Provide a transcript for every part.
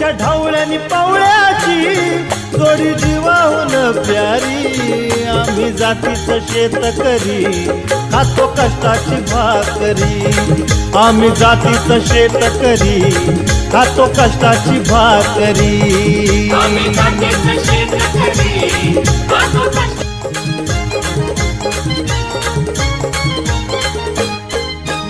माझ्या ढवळ्यानी पावळ्याची जोडी जीवाहून प्यारी. आम्ही जातीचं शेत करी खातो कष्टाची भाकरी. आम्ही जातीचं शेत करी खातो कष्टाची भाकरी.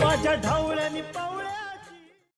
माझ्या ढावळ्याने पाऊल